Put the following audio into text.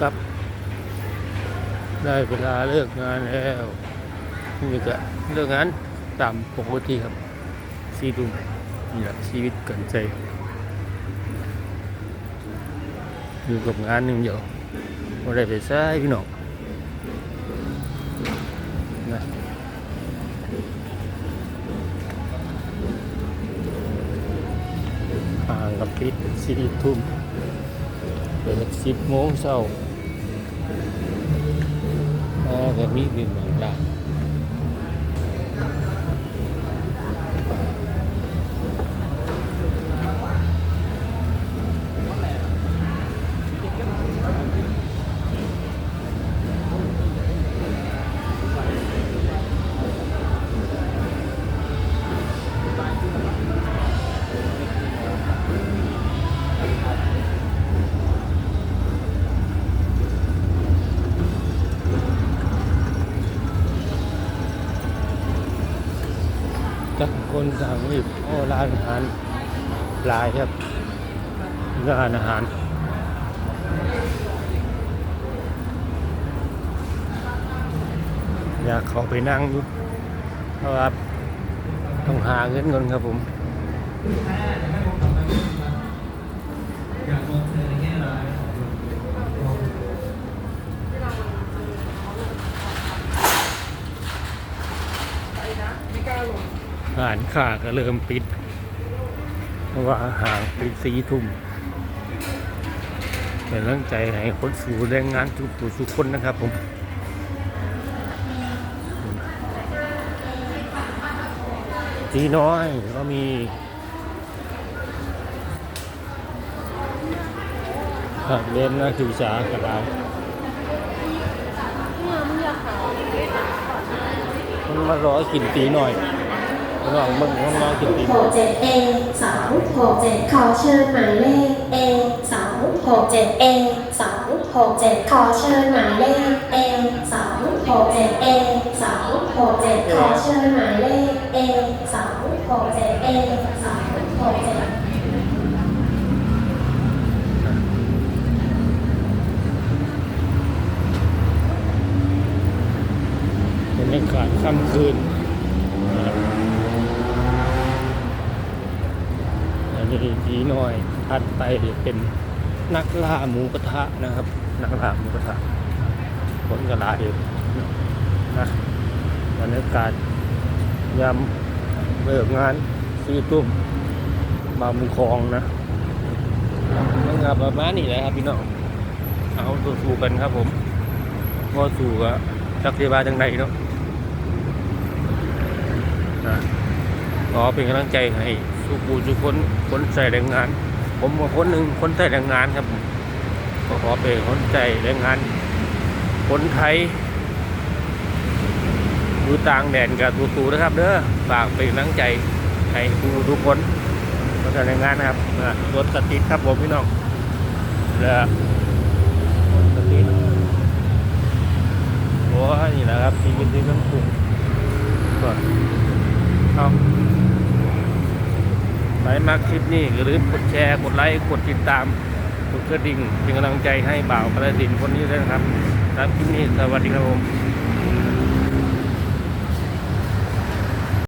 ครับ ได้เวลาเลิกงานแล้วนี่ก็เลิกงานตามปกติครับสี่ทุ่มนี่แหละชีวิตเกินใจ อยู่กับงานหนึ่งเดียวไม่ได้ไปใช้พี่น้องนะห่างกับปิดสี่ทุ่มเปิดสิบโมงเช้า ก็มีหนึ่งหมื่นล้าน จากคนต่างรีบโอ้ร้านอาหารหลายครับร้านอาหารอยากเข้าไปนั่งอยู่เพราะว่าต้องหาเงินเงินครับผม อาหารข่าก็เริ่มปิด เพราะว่าห่างปิดสีทุ่มเป็นตั้งใจให้คนสู่แรงงานทุกผู้ทุกคนนะครับผมตีน้อยก็มีเรียนนักศึกษากระดาษมันมารอกินตีหน่อย ลองมึงมันรอกินตีหหน่อยกเจ็ดเอสองหกเจ็ดขอเชิญหมายเลข A สองหกเจ็ด A สองหกเจ็ดขอเชิญหมายเลข A สองหกเจ็ด A สองหกเจ็ดขอเชิญหมายเลข A สองหกเจ็ด A สองหกเจ็ดบรรยากาศค่ำคืนนะครับอั นนี้ตีหน่อยถัดไปเป็นนักล่าหมูกระทะนะครับ นักล่าหมูกระทะคนกระลาเองนะบรรยากาศยามเลิกงานสี่ทุ่มมามุงคลองนะมันก็ประมาณนี้แหละครับพี่น้องเอาสู้ๆกันครับผมก็สู้กับจักรีบาจังใดเนาะนะ ขอเป็นกำลังใจให้สู้ปูทุคนคนใส่แรงงาน ผมคนหนึ่งคนใส่แรงงานครับก็ขอเป็นคนใจแรงงาน คนไทยอยู่ต่างแดนกับตูๆนะครับ เด้อฝากเป็นกำลังใจให้ผู้ทุกคนคนใส่แรงงานนะครับรถสติดครับผมพี่น้องแล้วสติดโอ้ยนี่แหละครับชีวิตที่ต้องปรุงก่อนเอาใค รมากคลิปนี้หรือกดแชร์กดไลค์กดติดตามกดกระดิ่งเป็นกำลังใจให้บ่าวกระดิ่งคนนี้ด้วยนะครับรับคลิปนี้สวัสดีครับผม